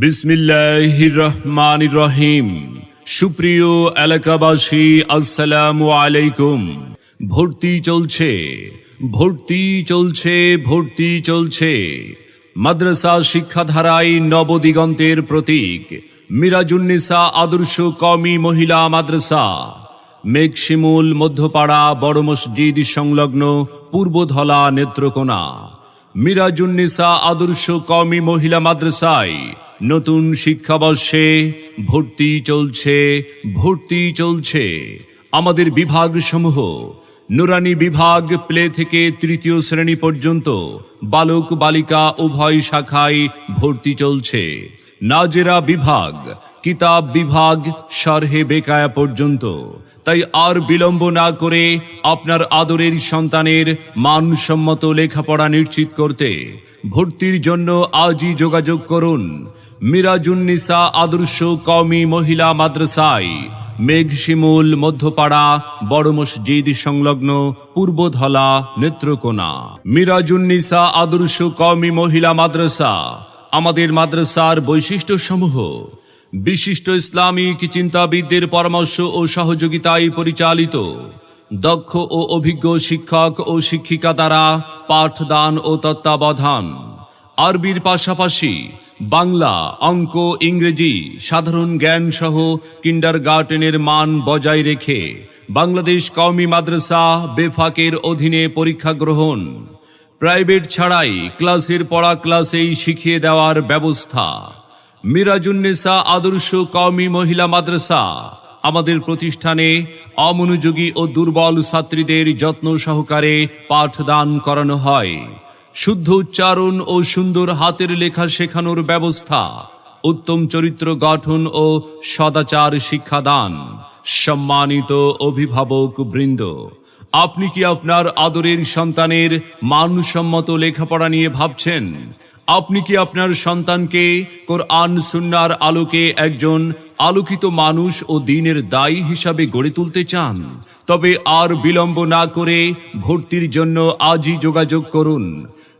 বিসমিল্লাহ রহমান রহিম সুপ্রিয় এলাকাবাসী, আসসালামু আলাইকুম। ভর্তি চলছে ভর্তি চলছে ভর্তি চলছে। মাদ্রাসা শিক্ষাধারায় নবদিগন্তের প্রতীক, মিরাজুন্নিসা আদর্শ কমি মহিলা মাদ্রাসা। মেঘশিমুল মধ্যপাড়া বড় মসজিদ সংলগ্ন পূর্বধলা নেত্রকোনা। মিরাজুন্নিসা আদর্শ কমি মহিলা মাদ্রাসায় নতুন শিক্ষাবর্ষে ভর্তি চলছে ভর্তি চলছে। আমাদের বিভাগ সমূহ নুরানি বিভাগ প্লে থেকে তৃতীয় শ্রেণি পর্যন্ত বালক বালিকা উভয় শাখায় ভর্তি চলছে। নাজেরা বিভাগ, কিতাব বিভাগ সরহে বেকায়া পর্যন্ত। তাই আর বিলম্ব না করে আপনার আদরের সন্তানের মানসম্মত লেখাপড়া নিশ্চিত করতে ভর্তির জন্য আজই যোগাযোগ করুন। মিরাজুন্নিসা আদর্শ কওমি মহিলা মাদ্রাসায়, মেঘশিমুল মধ্যপাড়া, বড় মসজিদ সংলগ্ন পূর্বধলা নেত্রকোনা। মিরাজুন্নিসা আদর্শ কওমি মহিলা মাদ্রাসা আমাদের মাদ্রাসার বৈশিষ্ট্যসমূহ, বিশিষ্ট ইসলামিক চিন্তাবিদদের পরামর্শ ও সহযোগিতায় পরিচালিত, দক্ষ ও অভিজ্ঞ শিক্ষক ও শিক্ষিকা দ্বারা পাঠদান ও তত্ত্বাবধান। আরবির পাশাপাশি বাংলা, অঙ্ক, ইংরেজি, সাধারণ জ্ঞান সহ কিন্ডার মান বজায় রেখে বাংলাদেশ কওমি মাদ্রাসা বেফাকের অধীনে পরীক্ষা গ্রহণ। প্রাইভেট ছাড়াই ক্লাসের পড়া ক্লাসেই শিখিয়ে দেওয়ার ব্যবস্থা। মিরাজুন্নেসা আদর্শ কওমি মহিলা মাদ্রাসা, আমাদের প্রতিষ্ঠানে অমনোযোগী ও দুর্বল ছাত্রীদের যত্ন সহকারে পাঠদান করানো হয়। শুদ্ধ উচ্চারণ ও সুন্দর হাতের লেখা শেখানোর ব্যবস্থা, উত্তম চরিত্র গঠন ও সদাচার শিক্ষাদান, সম্মানিত অভিভাবক বৃন্দ আপনি কি আপনার আদরের সন্তানের মানসম্মত লেখাপড়া নিয়ে ভাবছেন? আপনি কি আপনার সন্তানকে কোরআন সুন্নার আলোকে একজন আলোকিত মানুষ ও দিনের দায়ী হিসাবে গড়ে তুলতে চান? তবে আর বিলম্ব না করে ভর্তির জন্য আজই যোগাযোগ করুন।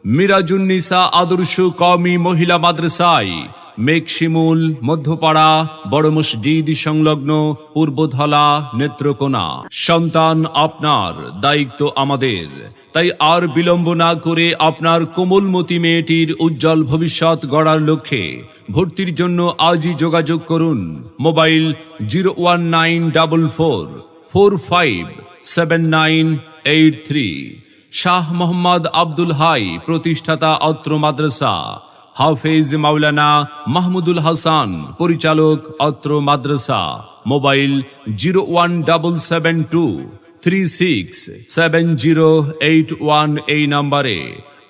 মিরাজুন্নিসা আদর্শ কমি মহিলা মাদ্রাসায় মেঘশিমুল, মধ্যপাড়া, বড় মসজিদ সংলগ্ন, পূর্বধলা, নেত্রকোনা। সন্তান আপনার, দায়িত্ব আমাদের। তাই আর বিলম্ব না করে আপনার কোমলমতি মেয়েটির উজ্জ্বল ভবিষ্যৎ গড়ার লক্ষ্যে ভর্তির জন্য আজই যোগাযোগ করুন। Mobile zero one nine double four four five, seven nine eight three. Shah Mohammad Abdul Hai, প্রতিষ্ঠাতা অত্র মাদ্রাসা। হাফেজ মাওলানা মাহমুদুল হাসান, পরিচালক অত্র মাদ্রাসা, mobile zero one double seven two three six seven zero eight one এই নাম্বারে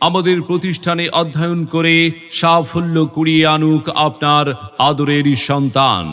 আমাদের প্রতিষ্ঠানে অধ্যয়ন করে সাফল্য কুড়িয়ে আনুক আপনার আদরের সন্তান।